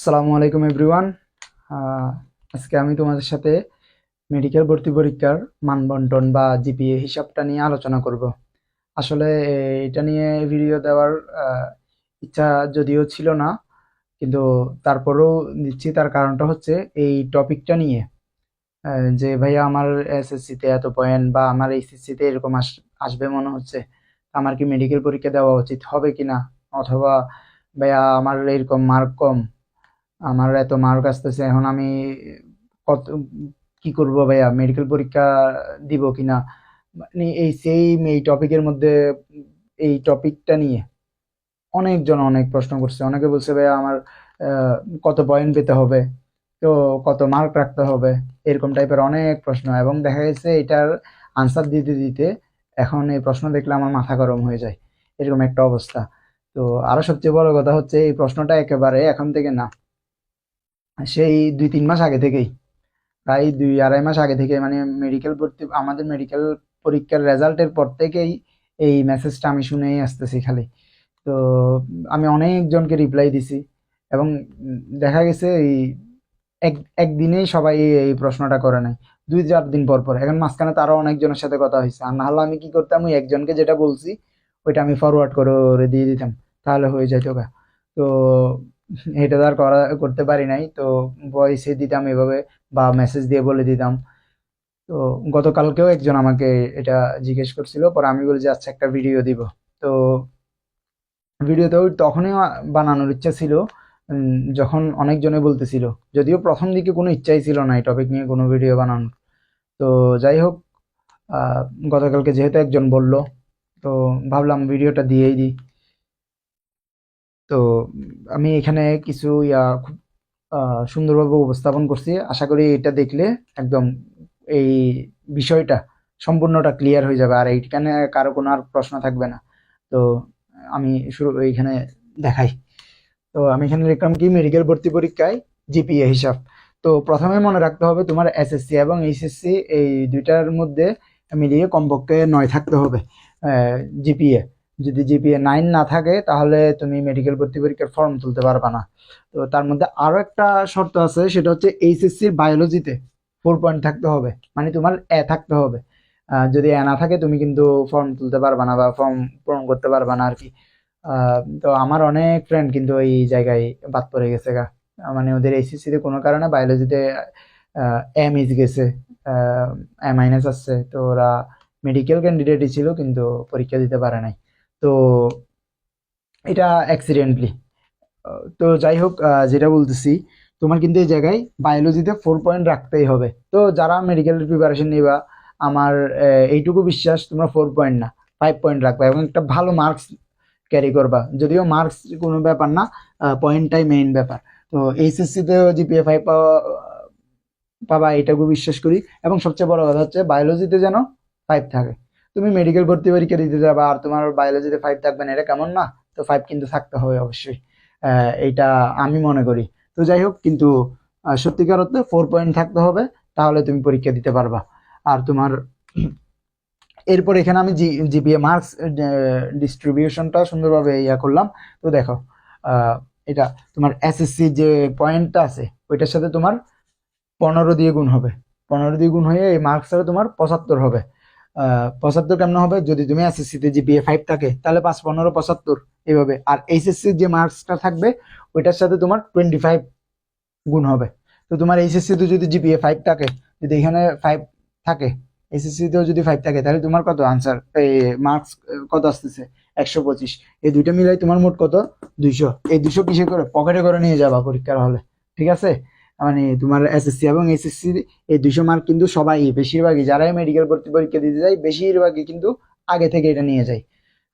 আসসালামু আলাইকুম এভরিওয়ান আজকে আমি তোমাদের সাথে মেডিকেল ভর্তি পরীক্ষার মানবন্টন বা জিপিএ হিসাবটা নিয়ে আলোচনা করব। আসলে এটা নিয়ে ভিডিও দেওয়ার ইচ্ছা যদিও ছিল না, কিন্তু তারপরেও দিচ্ছি। তার কারণটা হচ্ছে, এই টপিকটা নিয়ে যে ভাইয়া আমার এসএসসিতে এত পয়েন্ট বা আমার এইচএসসিতে এরকম আস, আসবে মনে হচ্ছে আমার কি মেডিকেল পরীক্ষা দেওয়া উচিত হবে কিনা? অথবা, ভাইয়া, আমার এরকম মার্ক কম? আমার এত মার্ক আসতেছে, এখন আমি কত, কি করব ভাইয়া? মেডিকেল পরীক্ষা দিব কিনা মানে এই সেম এই টপিকের মধ্যে, এই টপিকটা নিয়ে অনেকজন অনেক প্রশ্ন করছে। অনেকে বলছে ভাইয়া আমার কত পয়েন্ট পেতে হবে? তো কত মার্ক রাখতে হবে? এরকম টাইপের অনেক প্রশ্ন। এবং দেখা গেছে এটার আনসার দিতে দিতে এখন এই প্রশ্ন দেখলে আমার মাথা গরম হয়ে যায়। এরকম একটা অবস্থা। তো আরও সবচেয়ে বড় কথা হচ্ছে এই প্রশ্নটা একেবারে এখন থেকে না। সেই দুই তিন মাস আগে থেকেই। প্রায় দুই আড়াই মাস আগে থেকে মানে মেডিকেল ভর্তি, আমাদের মেডিকেল পরীক্ষার রেজাল্টের পর থেকেই এই মেসেজটা আমি শুনেই আসতেছি খালি। তো আমি অনেকজনকে রিপ্লাই দিছি এবং দেখা গেছে এই এক, একদিনেই সবাই এই প্রশ্নটা করে নাই। দুই, চার দিন পর পর। এখন মাঝখানে তারও অনেকজনের সাথে কথা হয়েছে। আর না হলে আমি কি করতাম, ওই একজনকে যেটা বলছি, ওইটা আমি ফরওয়ার্ড করে দিয়ে দিতাম। তাহলে হয়ে যেত তো এটা তো আর করা, করতে পারি নাই। তো ভয়েসে দিতাম এভাবে বা মেসেজ দিয়ে বলে দিতাম। তো গতকালকেও একজন আমাকে এটা জিজ্ঞেস করছিল, পরে আমি বলি যে আচ্ছা একটা ভিডিও দিব। তো ভিডিওতেও তখনই বানানোর ইচ্ছা ছিল যখন অনেকজনে বলতেছিল। যদিও প্রথম দিকে কোনো ইচ্ছাই ছিল না এই টপিক নিয়ে কোনো ভিডিও বানানোর। তো যাই হোক গতকালকে যেহেতু একজন বলল, তো ভাবলাম ভিডিওটা দিয়েই দিই। তো আমি এখানে কিছু ইয়া খুব সুন্দরভাবে উপস্থাপন করছি। আশা করি এটা দেখলে একদম এই বিষয়টা সম্পূর্ণটা ক্লিয়ার হয়ে যাবে। আর এইখানে কারও কোনো আর প্রশ্ন থাকবে না। তো আমি শুরু, এইখানে দেখাই। তো আমি এখানে লিখলাম কি মেডিকেল ভর্তি পরীক্ষায় জিপিএ হিসাব। তো প্রথমে মনে রাখতে হবে তোমার এসএসসি এবং এইচএসসি এই দুইটার মধ্যে মিলিয়ে কমপক্ষে নয় থাকতে হবে জিপিএ যদি জিপিএ নাইন না থাকে, তাহলে তুমি মেডিকেল ভর্তি পরীক্ষার ফর্ম তুলতে পারবে না। তো তার মধ্যে আরও একটা শর্ত আছে, সেটা হচ্ছে এইচএসসির বায়োলজিতে ফোর পয়েন্ট থাকতে হবে। মানে তোমার এ থাকতে হবে। যদি এ না থাকে, তুমি কিন্তু ফর্ম তুলতে পারবা না বা ফর্ম পূরণ করতে পারবা না আর কি তো আমার অনেক ফ্রেন্ড কিন্তু এই জায়গায় বাদ পড়ে গেছে গা। মানে ওদের এইচএসসিতে কোনো কারণে বায়োলজিতে এ মিস গেছে এ মাইনাস আসছে। তো ওরা মেডিকেল ক্যান্ডিডেটই ছিল, কিন্তু পরীক্ষা দিতে পারে নাই। তো এটা অ্যাক্সিডেন্টলি তো যাই হোক যেটা বলতেছি, তোমার কিন্তু এই জায়গায় বায়োলজিতে ফোর পয়েন্ট রাখতেই হবে। তো যারা মেডিকেল প্রিপারেশন নিবা, আমার এইটুকু বিশ্বাস, তোমরা ফোর পয়েন্ট না ফাইভ পয়েন্ট রাখবা এবং একটা ভালো মার্কস ক্যারি করবা। যদিও মার্কস কোনো ব্যাপার না পয়েন্টটাই মেইন ব্যাপার। তো এইচএসসি তেও জিপিএ ফাইভ পাওয়া, পাবা এটাকে বিশ্বাস করি। এবং সবচেয়ে বড় কথা হচ্ছে বায়োলজিতে যেন ফাইভ থাকে। তুমি মেডিকেল ভর্তি পরীক্ষা দিতে যাবা আর তোমার বায়োলজিতে ফাইভ থাকবে না, এটা কেমন না? তো ফাইভ কিন্তু থাকতে হবে অবশ্যই। এইটা আমি মনে করি। তো যাই হোক, কিন্তু সত্যিকার অর্থে ফোর পয়েন্ট থাকতে হবে, তাহলে তুমি পরীক্ষা দিতে পারবা। আর তোমার, এরপর এখানে আমি জি জিপিএ মার্কস ডিস্ট্রিবিউশনটা সুন্দরভাবে ইয়া করলাম। তো দেখো এটা তোমার এসএসসি যে পয়েন্টটা আছে, ওইটার সাথে তোমার পনেরো দিয়ে গুণ হবে। পনেরো দিয়ে গুণ হয়ে এই মার্কসটা তোমার পঁচাত্তর হবে। পঁচাত্তর কেমন হবে? যদি তুমি এসএসসি তে জিপিএ ফাইভ থাকে, তাহলে পাঁচ, পনেরো, পঁচাত্তর এইভাবে। আর এইচএসসি যে মার্কসটা থাকবে, ওইটার সাথে তোমার টোয়েন্টি ফাইভ গুণ হবে। তো তোমার এইচএসসি তে যদি জিপিএ ফাইভ থাকে, যদি এখানে ফাইভ থাকে এসএসসি তেও যদি ফাইভ থাকে, তাহলে তোমার কত আনসার এই মার্কস কত আসতেছে? একশো পঁচিশ। এই দুইটা মিলাই তোমার মোট কত? দুইশো। এই দুশো কিসে করে? পকেটে করে নিয়ে যাবা পরীক্ষার হলে। ঠিক আছে? মানে তোমার এসএসসি এবং এসএসসি এই দুশো মার্ক কিন্তু সবাই, বেশিরভাগই যারাই মেডিকেল ভর্তি পরীক্ষা দিতে যায়, বেশিরভাগই কিন্তু আগে থেকে এটা নিয়ে যায়।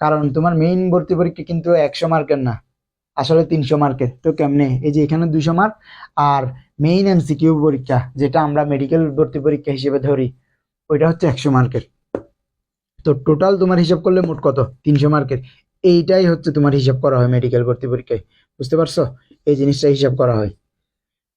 কারণ তোমার মেইন ভর্তি পরীক্ষা কিন্তু একশো মার্কের না, আসলে তিনশো মার্কের তো কেমনে? এই যে এখানে দুশো মার্ক আর মেইন এমসিকিউ পরীক্ষা, যেটা আমরা মেডিকেল ভর্তি পরীক্ষা হিসেবে ধরি, ওইটা হচ্ছে একশো মার্কের তো টোটাল তোমার হিসাব করলে মোট কত? তিনশো মার্কের এইটাই হচ্ছে তোমার হিসাব করা হয় মেডিকেল ভর্তি পরীক্ষায়। বুঝতে পারছ? এই জিনিসটা হিসাব করা হয়।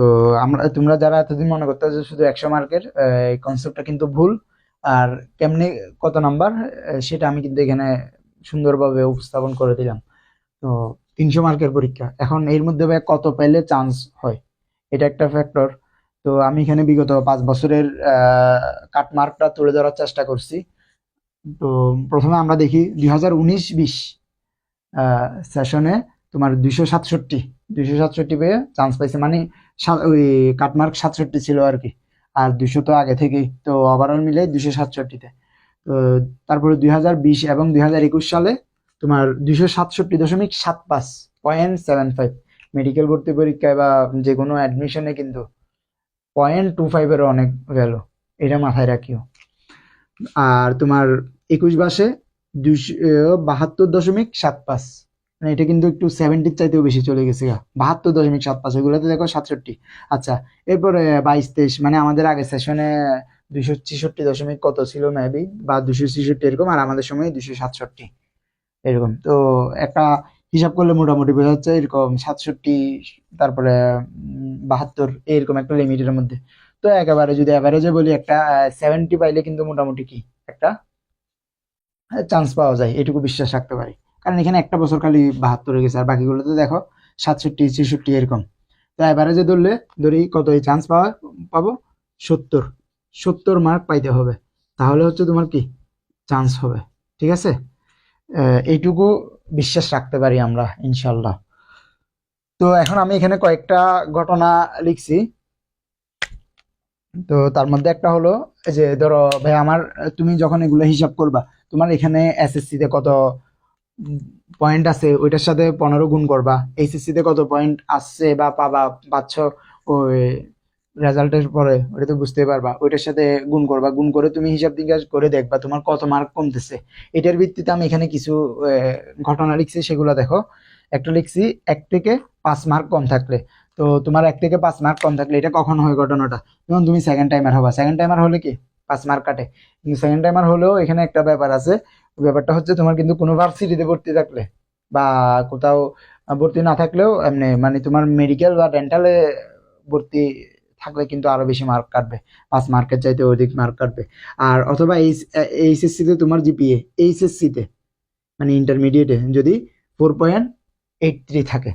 তো আমরা, তোমরা যারা এতদিন মনে করতে যে শুধু একশো মার্কের এই কনসেপ্টটা কিন্তু ভুল। আর কেমনি, কত নাম্বার সেটা আমি কিন্তু এখানে সুন্দরভাবে উপস্থাপন করে দিলাম। তো তিনশো মার্কের পরীক্ষা। এখন এর মধ্যে ভাই কত পেলে চান্স হয়? এটা একটা ফ্যাক্টর তো আমি এখানে বিগত পাঁচ বছরের কাটমার্কটা তুলে ধরার চেষ্টা করছি। তো প্রথমে আমরা দেখি দুই হাজার উনিশ, বিশ সেশনে তোমার দুইশো সাতষট্টি। দুইশো সাতষট্টি পেয়ে চান্স পাইছে মানে ওই কাটমার্ক সাতষট্টি ছিল আর কি। আর দুশো তো আগে থেকেই, তো ওভারঅল মিলে দুশো সাতষট্টিতে। তো তারপরে দুই হাজার বিশ এবং দুই হাজার একুশ সালে তোমার দুশো সাতষট্টি দশমিক সাত পাঁচ পয়েন্ট সেভেন ফাইভ মেডিকেল ভর্তি পরীক্ষায় বা যে কোনো অ্যাডমিশনে কিন্তু পয়েন্ট টু ফাইভেরও অনেক ভ্যালু এটা মাথায় রাখিও। আর তোমার একুশ বাসে দুশো বাহাত্তর দশমিক সাত পাঁচ। মানে এটা কিন্তু একটু সেভেন্টির চাইতেও বেশি চলে গেছে গা। বাহাত্তর দশমিক সাত পাঁচ ওগুলোতে দেখো সাতষট্টি। আচ্ছা এরপরে বাইশ, তেইশ মানে আমাদের আগের সেশনে দুইশো ছেষট্টি দশমিক কত ছিল মেবি বা দুশো ছেষট্টি এরকম, আর আমাদের সময় দুশো সাতষট্টি। এরকম, তো একটা হিসাব করলে মোটামুটি বোঝা যাচ্ছে এরকম সাতষট্টি, তারপরে বাহাত্তর, এরকম একটা লিমিটের মধ্যে। তো একেবারে যদি অ্যাভারেজে বলি, একটা সেভেন্টি পাইলে কিন্তু মোটামুটি কি? একটা চান্স পাওয়া যায়, এটুকু বিশ্বাস রাখতে পারি। কারণ এখানে একটা বছর খালি বাহাত্তর হয়ে গেছে, আর বাকিগুলোতে দেখো সাতষট্টি, ছেষট্টি এরকম। তো অ্যাভারেজে ধরলে, ধরি কত এই চান্স পাওয়া, পাবো? সত্তর। সত্তর মার্ক পাইতে হবে। তাহলে হচ্ছে তোমার কি? চান্স হবে। ঠিক আছে? এইটুকু বিশ্বাস রাখতে পারি আমরা ইনশাল্লাহ তো এখন আমি এখানে কয়েকটা ঘটনা লিখছি। তো তার মধ্যে একটা হলো যে ধরো, ভাই, আমার, তুমি যখন এগুলো হিসাব করবা, তোমার এখানে এসএসসি তে কত পয়েন্ট আছে, ওইটার সাথে পনেরো গুণ করবা। এইচএসসি তে কত পয়েন্ট আসছে বা পাবা, পাচ্ছ ওই রেজাল্টের পরে, ওটা তো বুঝতে পারবা। ওইটার সাথে গুণ করবা। গুণ করে তুমি হিসাব নিকাশ করে দেখবা তোমার কত মার্ক কমতেছে। এটার ভিত্তিতে আমি এখানে কিছু ঘটনা লিখছি, সেগুলো দেখো। একটা লিখছি, এক থেকে পাঁচ মার্ক কম থাকলে। তো তোমার এক থেকে পাঁচ মার্ক কম থাকলে এটা কখন হয় ঘটনাটা? যেমন তুমি সেকেন্ড টাইমার হবা। সেকেন্ড টাইমার হলে কি? পাঁচ মার্ক কাটে। কিন্তু সেকেন্ড টাইমার হলেও এখানে একটা ব্যাপার আছে। ব্যাপারটা হচ্ছে তোমার কিন্তু কোনো ভার্সিটিতে ভর্তি থাকলে বা কোথাও ভর্তি না থাকলেও এমনি মানে তোমার মেডিকেল বা ডেন্টালে ভর্তি থাকলে কিন্তু আরও বেশি মার্ক কাটবে। পাঁচ মার্কের চাইতে অধিক মার্ক কাটবে। আর অথবা এইচএসসি তে তোমার জিপিএ এইচএসসিতে মানে ইন্টারমিডিয়েটে যদি ফোর পয়েন্ট এইট থ্রি থাকে,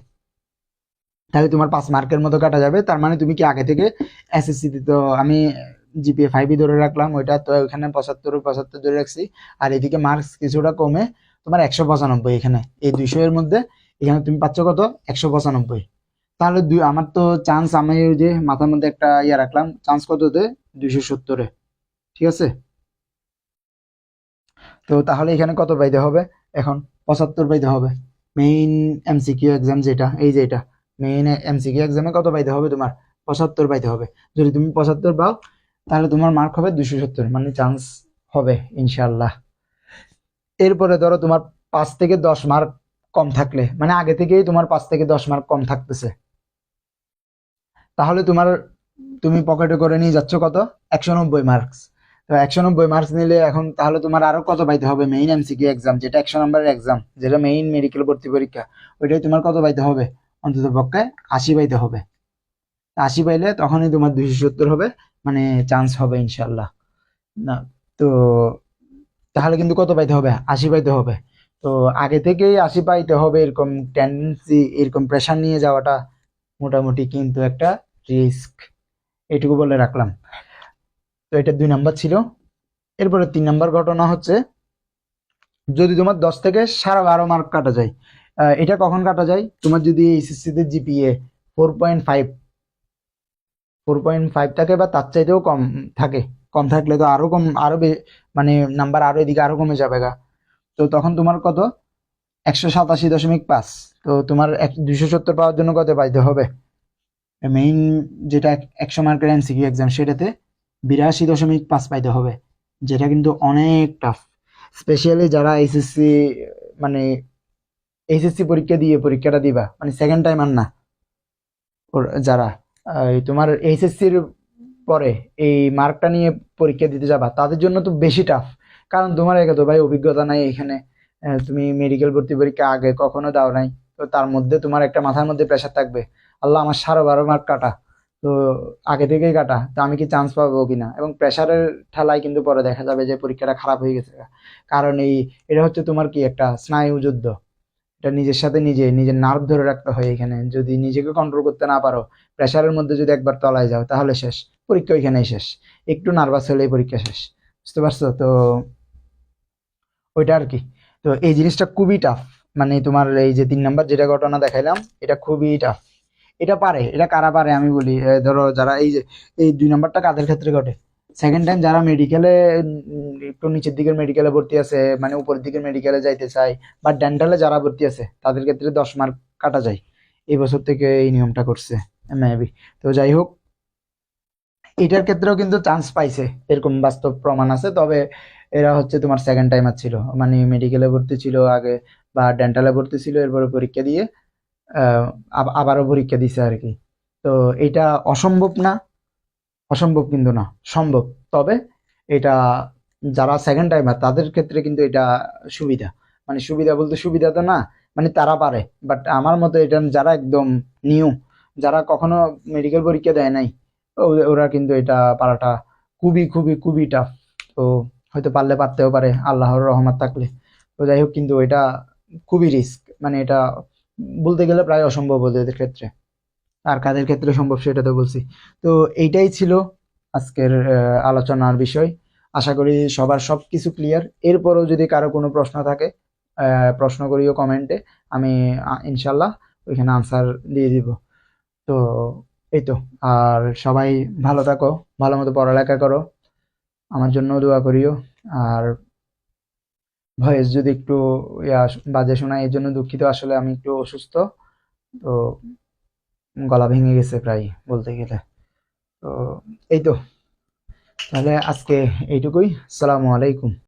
তাহলে তোমার পাঁচ মার্কের মতো কাটা যাবে। তার মানে তুমি কি আগে থেকে এসএসসি তে তো আমি জিপিএ ফাইভই ধরে রাখলাম, ওইটা তো এখানে পঁচাত্তর পঁচাত্তর ধরে রাখছি। আর এদিকে মার্কস কিছুটা কমে তোমার একশো পঁচানব্বই এখানে। এই দুইশো এর মধ্যে এখানে তুমি পাচ্ছ কত? একশো পঁচানব্বই। তাহলে দুই, আমার তো চান্স আমি যে মাথার মধ্যে একটা ইয়ে রাখলাম চান্স কততে দুইশো সত্তরে ঠিক আছে? তো তাহলে এখানে কত পাইতে হবে? এখন পঁচাত্তর পাইতে হবে। মেইন এমসিকিউ এক্সাম যেটা, এই যে এটা। মেইন এমসিকিউ এক্সামে কত পাইতে হবে তোমার? পঁচাত্তর পাইতে হবে। যদি তুমি পঁচাত্তর পাও তাহলে তোমার মার্ক হবে দুশো সত্তর মানে চান্স হবে ইনশাল্লাহ এরপরে ধরো তোমার পাঁচ থেকে দশ মার্ক কম থাকলে মানে আগে থেকেই তোমার পাঁচ থেকে দশ মার্ক কম থাকতেছে। তাহলে তোমার, তুমি পকেটে করে নিয়ে যাচ্ছ কত? একশো নব্বই মার্কস তো একশো নব্বই মার্কস নিলে এখন তাহলে তোমার আরও কত পাইতে হবে? মেইন এমসিকিউ এক্সাম যেটা একশো নম্বরের এক্সাম যেটা মেইন মেডিকেল ভর্তি পরীক্ষা, ওইটাই তোমার কত পাইতে হবে? অন্তত পক্ষে আশি পাইতে হবে। আশি পাইলে তখনই তোমার দুইশো সত্তর হবে মানে চান্স হবে ইনশাল্লাহ না, তো তাহলে কিন্তু কত পাইতে হবে? আশি পাইতে হবে। তো আগে থেকেই আশি পাইতে হবে এরকম টেন্ডেন্সি এরকম প্রেশার নিয়ে যাওয়াটা মোটামুটি কিন্তু একটা রিস্ক এটুকু বলে রাখলাম। তো এটা দুই নাম্বার ছিল। এরপরে তিন নাম্বার ঘটনা হচ্ছে, যদি তোমার দশ থেকে সাড়ে বারো মার্ক কাটা যায় এটা কখন কাটা যায়? তোমার যদি এইচএসসি তে GPA four point five four point five থাকে বা তার চাইতেও কম থাকে। কম থাকলে তো আরও কম আরও মানে নাম্বার আরও এদিকে আরও কমে যাবে গা। তো তখন তোমার কত? একশো সাতাশি দশমিক পাঁচ। তো তোমার এক দুইশো সত্তর পাওয়ার জন্য কত পাইতে হবে? মেইন যেটা একশো মার্কের এমসিকিউ এক্সাম সেটাতে বিরাশি দশমিক পাঁচ পাইতে হবে। যেটা কিন্তু অনেক টাফ স্পেশালি যারা এইচএসসি মানে এইচএসসি পরীক্ষা দিয়ে, পরীক্ষাটা দিবা মানে সেকেন্ড টাইম আর না। যারা তোমার এইচএসসির পরে এই মার্কটা নিয়ে পরীক্ষা দিতে যাবা, তাদের জন্য তো বেশি টাফ কারণ তোমার একে তো ভাই অভিজ্ঞতা নাই এখানে। তুমি মেডিকেল ভর্তি পরীক্ষা আগে কখনো দাও নাই। তো তার মধ্যে তোমার একটা মাথার মধ্যে প্রেশার থাকবে। আল্লাহ আমার সারো বারো মার্ক কাটা। তো আগে থেকেই কাটা। তো আমি কি চান্স পাবো কিনা? এবং প্রেশারের ঠেলায় কিন্তু পরে দেখা যাবে যে পরীক্ষাটা খারাপ হয়ে গেছে। কারণ এই, এটা হচ্ছে তোমার কি একটা স্নায়ু যুদ্ধ এটা নিজের সাথে নিজে, নিজের নার্ভ ধরে রাখতে হয় এখানে। যদি নিজেকে কন্ট্রোল করতে না পারো প্রেশারের মধ্যে যদি একবার তলায় যাও, তাহলে শেষ। পরীক্ষা ওইখানেই শেষ। একটু নার্ভাস হলেই পরীক্ষা শেষ। বুঝতে পারছ? তো ওইটা আর কি। তো এই জিনিসটা খুবই টাফ মানে তোমার এই যে তিন নাম্বার যেটা ঘটনা দেখাইলাম, এটা খুবই টাফ এটা পারে, এটা কারা পারে আমি বলি। ধরো যারা এই যে, এই দুই নাম্বারটা কাদের ক্ষেত্রে ঘটে? সেকেন্ড টাইম যারা মেডিকেলে একটু নিচের দিকের মেডিকেলে ভর্তি আছে মানে উপরের দিকের মেডিকেলে যাইতে চায়, বা ডেন্টালে যারা ভর্তি আছে, তাদের ক্ষেত্রে দশ মার্ক কাটা যায়। এই বছর থেকে এই নিয়মটা করছে মেবি তো যাই হোক, এটার ক্ষেত্রেও কিন্তু চান্স পাইছে। এরকম বাস্তব প্রমাণ আছে, তবে এরা হচ্ছে তোমার সেকেন্ড টাইমার ছিল। মানে মেডিকেলে ভর্তি ছিল আগে, বা ডেন্টালে ভর্তি ছিল, এরপরে পরীক্ষা দিয়ে আবারও পরীক্ষা দিছে আর কি। তো এটা অসম্ভব না। অসম্ভব কিন্তু না, সম্ভব। তবে এটা যারা সেকেন্ড টাইমার তাদের ক্ষেত্রে কিন্তু এটা সুবিধা। মানে সুবিধা বলতে সুবিধা তো না মানে তারা পারে। বাট আমার মতে এটা যারা একদম নিউ যারা কখনো মেডিকেল পরীক্ষা দেয় নাই, ওরা কিন্তু এটা পারাটা খুবই খুবই খুবই টাফ তো হয়তো পারলে পারতেও পারে, আল্লাহর রহমত থাকলে। তো যাই হোক, কিন্তু এটা খুবই রিস্ক মানে এটা বলতে গেলে প্রায় অসম্ভব ওদের ক্ষেত্রে। আর কাদের ক্ষেত্রে সম্ভব সেটা তো বলছি। তো এইটাই ছিল আজকের আলোচনার বিষয়। আশা করি সবার সব কিছু ক্লিয়ার এরপরও যদি কারও কোনো প্রশ্ন থাকে প্রশ্ন করিও কমেন্টে আমি ইনশাল্লাহ ওইখানে আনসার দিয়ে দিব। তো এই তো। আর সবাই ভালো থাকো, ভালো মতো পড়ালেখা করো। আমার জন্য দোয়া করিও। আর ভয়েস যদি একটু বাজে শোনায় এর জন্য দুঃখিত। আসলে আমি একটু অসুস্থ। তো গলা ভেঙে গেছে প্রায় বলতে গেলে। তো এই তো। তাহলে আজকে এইটুকুই। সালামু আলাইকুম।